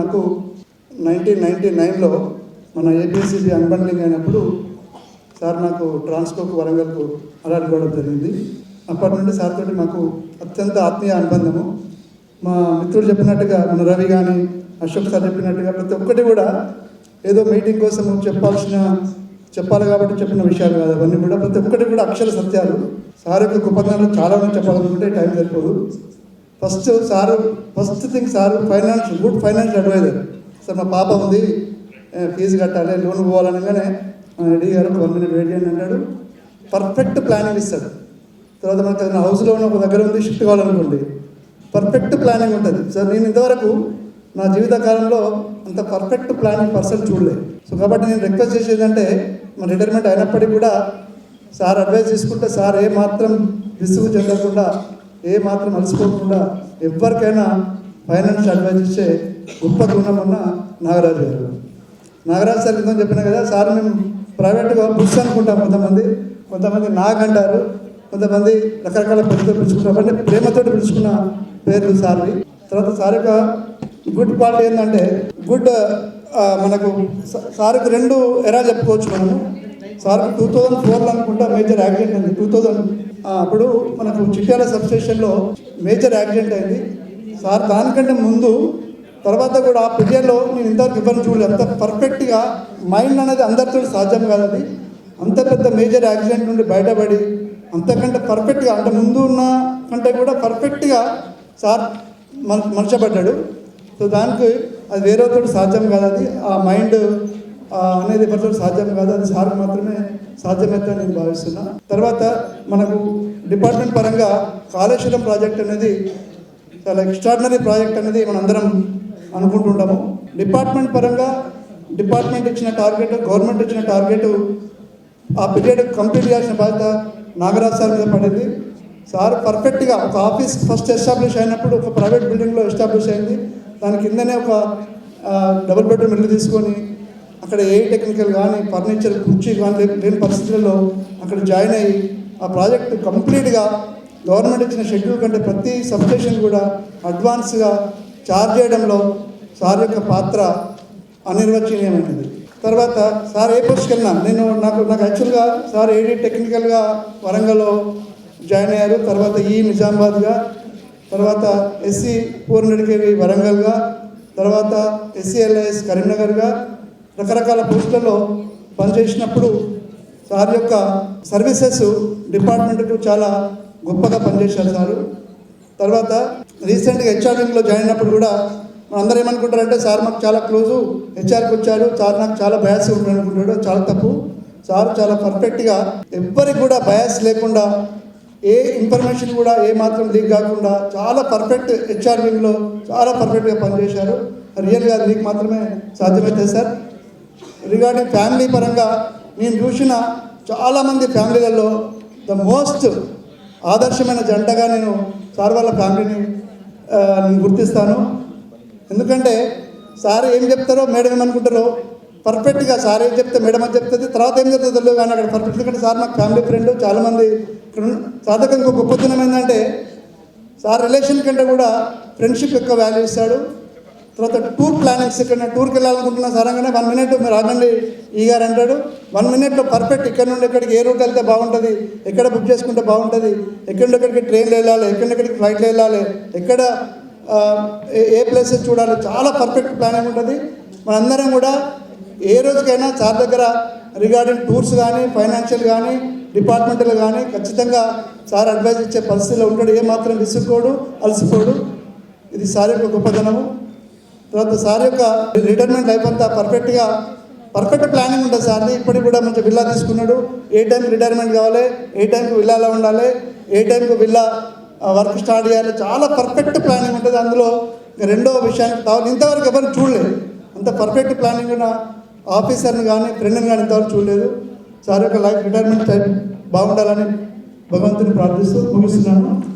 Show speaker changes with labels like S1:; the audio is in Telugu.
S1: నాకు నైన్టీన్ నైన్టీ నైన్లో మన ఏపీసీబీ అన్బండ్లింగ్ అయినప్పుడు సార్ నాకు ట్రాన్స్కోకు వరంగల్కు అలాట్ కావడం జరిగింది. అప్పటి నుండి సార్ తోటి మాకు అత్యంత ఆత్మీయ అనుబంధము. మా మిత్రుడు చెప్పినట్టుగా మన రవి కానీ అశోక్ సార్ చెప్పినట్టుగా ప్రతి ఒక్కటి కూడా ఏదో మీటింగ్ కోసం చెప్పాల్సిన చెప్పాలి కాబట్టి చెప్పిన విషయాలు కాదు. అవన్నీ కూడా ప్రతి ఒక్కటి కూడా అక్షర సత్యాలు. సార్ యొక్క గొప్పతనాలు చాలా మంది చెప్పాలనుకుంటే టైం సరిపోదు. First sir first thing sir finance good finance adviser. Sir మా పాప ఉంది ఫీజు కట్టాలి లోన్ పోవాలనగానే రెడీ గారు వన్ మినిట్ రెడీ అని అంటాడు పర్ఫెక్ట్ ప్లానింగ్ ఇస్తాడు తర్వాత మనకు ఏదైనా హౌస్లో ఉన్న ఒక దగ్గర ఉంది షిఫ్ట్ కావాలనుకోండి పర్ఫెక్ట్ ప్లానింగ్ ఉంటుంది. సార్ నేను ఇంతవరకు నా జీవిత కాలంలో అంత పర్ఫెక్ట్ ప్లానింగ్ పర్సన్ చూడలేదు. సో కాబట్టి నేను రిక్వెస్ట్ చేసేది అంటే మన రిటైర్మెంట్ అయినప్పటికీ కూడా సార్ అడ్వైస్ తీసుకుంటే సార్ ఏ మాత్రం విసుగు చెందకుండా ఏ మాత్రం అలసిపోకుండా ఎవరికైనా ఫైనాన్స్ అడ్వైజ్ ఇచ్చే గొప్ప గుణం ఉన్న నాగరాజు గారు. నాగరాజు సార్ ఇందని చెప్పిన కదా సార్ మేము ప్రైవేట్గా బుక్స్ అనుకుంటాం కొంతమంది. కొంతమంది నాగ్ అంటారు. కొంతమంది రకరకాల పేరుతో పిలుచుకుంటారు. అంటే ప్రేమతో పిలుచుకున్న పేర్లు సార్వి. తర్వాత సార్ యొక్క గుడ్ పార్ట్ ఏంటంటే గుడ్ మనకు సార్కి రెండు ఎరా చెప్పుకోవచ్చు మనము. సార్ టూ థౌజండ్ ఫోర్లో అనుకుంటా మేజర్ యాక్సిడెంట్ అయింది. టూ థౌజండ్ అప్పుడు మనకు చిట్యాల సబ్స్టేషన్లో మేజర్ యాక్సిడెంట్ అయింది. సార్ దానికంటే ముందు తర్వాత కూడా ఆ పీరియడ్లో నేను ఇంతవరకు ఇబ్బంది చూడలేదు. అంత పర్ఫెక్ట్గా మైండ్ అనేది అందరితో సాధ్యం కాదండి అది అంత పెద్ద మేజర్ యాక్సిడెంట్ నుండి బయటపడి అంతకంటే పర్ఫెక్ట్గా అంటే ముందు ఉన్న కంటే కూడా పర్ఫెక్ట్గా సార్ మన మలచబడ్డాడు సో దానికి అది వేరేతో సాధ్యం కాదు అది ఆ మైండ్ అనేది ఎవరితో సాధ్యం కాదు అది సార్ మాత్రమే సాధ్యమవుతుందని నేను భావిస్తున్నా. తర్వాత మనకు డిపార్ట్మెంట్ పరంగా కాళేశ్వరం ప్రాజెక్ట్ అనేది చాలా ఎక్స్ట్రాడినరీ ప్రాజెక్ట్ అనేది మనందరం అనుకుంటుంటాము. డిపార్ట్మెంట్ పరంగా డిపార్ట్మెంట్ ఇచ్చిన టార్గెట్ గవర్నమెంట్ ఇచ్చిన టార్గెట్ ఆ పీరియడ్ కంప్లీట్ చేయాల్సిన బాధ్యత నాగరాజ్ సార్ మీద పడింది. సార్ పర్ఫెక్ట్గా ఒక ఆఫీస్ ఫస్ట్ ఎస్టాబ్లిష్ అయినప్పుడు ఒక ప్రైవేట్ బిల్డింగ్లో ఎస్టాబ్లిష్ అయింది. దాని కిందనే ఒక డబుల్ బెడ్రూమ్ ఇల్లు తీసుకొని అక్కడ ఏ టెక్నికల్ కానీ ఫర్నిచర్ కుర్చీ కానీ లేని- పరిస్థితులలో అక్కడ జాయిన్ అయ్యి ఆ ప్రాజెక్ట్ కంప్లీట్గా గవర్నమెంట్ ఇచ్చిన షెడ్యూల్ కంటే ప్రతి సబ్స్టేషన్ కూడా అడ్వాన్స్గా చార్జ్ చేయడంలో సార్ యొక్క పాత్ర అనిర్వచనీయమైనది. తర్వాత సార్ ఏ పోస్ట్కి వెళ్ళినా నేను నాకు నాకు యాక్చువల్గా సార్ ఏడీ టెక్నికల్గా వరంగల్లో జాయిన్ అయ్యారు తర్వాత ఈ నిజామాబాద్గా తర్వాత ఎస్సీ ఫోర్ హండ్రెడ్ కేవీ వరంగల్గా తర్వాత ఎస్సీఎల్ఐఎస్ కరీంనగర్గా రకరకాల పోస్టులలో పనిచేసినప్పుడు సార్ యొక్క సర్వీసెస్ డిపార్ట్మెంట్కు చాలా గొప్పగా పనిచేశారు సారు. తర్వాత రీసెంట్గా హెచ్ఆర్ఎంలో జాయిన్ అయినప్పుడు కూడా అందరూ ఏమనుకుంటారంటే సార్ మాకు చాలా క్లోజు హెచ్ఆర్కి వచ్చారు సార్ నాకు చాలా బయాస్ ఉంటుంది అనుకుంటాడు చాలా తప్పు. సార్ చాలా పర్ఫెక్ట్గా ఎవ్వరికి కూడా బయాస్ లేకుండా ఏ ఇన్ఫర్మేషన్ కూడా ఏ మాత్రం లీక్ కాకుండా చాలా పర్ఫెక్ట్ హెచ్ఆర్ వింగ్లో చాలా పర్ఫెక్ట్గా పనిచేశారు. రియల్గా లీక్ మాత్రమే సాధ్యమవుతుంది సార్. రిగార్డింగ్ ఫ్యామిలీ పరంగా నేను చూసిన చాలామంది ఫ్యామిలీలలో ద మోస్ట్ ఆదర్శమైన జంటగా నేను సార్ వాళ్ళ ఫ్యామిలీని నేను గుర్తిస్తాను. ఎందుకంటే సార్ ఏం చెప్తారో మేడం ఏమనుకుంటారో పర్ఫెక్ట్గా సార్ ఏం చెప్తే మేడం అని చెప్తుంది తర్వాత ఏం చెప్తే తెలియదు కానీ అక్కడ పర్ఫెక్ట్. ఎందుకంటే సార్ నాకు ఫ్యామిలీ ఫ్రెండ్ చాలామంది ఇక్కడ గొప్పతనం ఏంటంటే సార్ రిలేషన్ కంటే కూడా ఫ్రెండ్షిప్ యొక్క వాల్యూ ఇస్తాడు. తర్వాత టూర్ ప్లానింగ్స్ ఇక్కడ టూర్కి వెళ్ళాలనుకుంటున్నా సరంగానే వన్ మినిట్ మీరు రాగండి ఈ గారు అంటాడు వన్ మినిట్లో పర్ఫెక్ట్ ఇక్కడ నుండి ఎక్కడికి ఏ రూట్ వెళ్తే బాగుంటుంది? ఎక్కడ బుక్ చేసుకుంటే బాగుంటుంది? ఎక్కడి నుండి ఎక్కడికి ట్రైన్లో వెళ్ళాలి? ఎక్కడి నుండి ఎక్కడికి ఫ్లైట్లో వెళ్ళాలి? ఎక్కడ ఏ- ప్లేసెస్ చూడాలి? చాలా పర్ఫెక్ట్ ప్లానింగ్ ఉంటుంది. మనందరం కూడా ఏ రోజుకైనా సార్ దగ్గర రిగార్డింగ్ టూర్స్ కానీ ఫైనాన్షియల్ కానీ డిపార్ట్మెంట్లు కానీ ఖచ్చితంగా సార్ అడ్వైజ్ ఇచ్చే పరిస్థితిలో ఉంటాడు. ఏ మాత్రం విసుక్కోడు అలసిపోడు. ఇది సార్ యొక్క గొప్పతనము. తర్వాత సార్ యొక్క రిటైర్మెంట్ లైఫ్ అంతా పర్ఫెక్ట్గా పర్ఫెక్ట్ ప్లానింగ్ ఉంటుంది సార్ది ఇప్పటికి కూడా మంచి విల్లా తీసుకున్నాడు. ఏ టైంకి రిటైర్మెంట్ కావాలి ఏ టైంకి విల్లాలో ఉండాలి ఏ టైంకి విల్లా వర్క్ స్టార్ట్ చేయాలి. చాలా పర్ఫెక్ట్ ప్లానింగ్ ఉంటుంది. అందులో రెండో విషయానికి కావాలి. ఇంతవరకు ఎవరు చూడలేదు. అంత పర్ఫెక్ట్ ప్లానింగ్ ఉన్న ఆఫీసర్ని కానీ ఫ్రెండ్ని కానీ ఇంతవరకు చూడలేదు. సార్ యొక్క లైఫ్ రిటైర్మెంట్ టైం బాగుండాలని భగవంతుని ప్రార్థిస్తూ ముగిస్తున్నాను.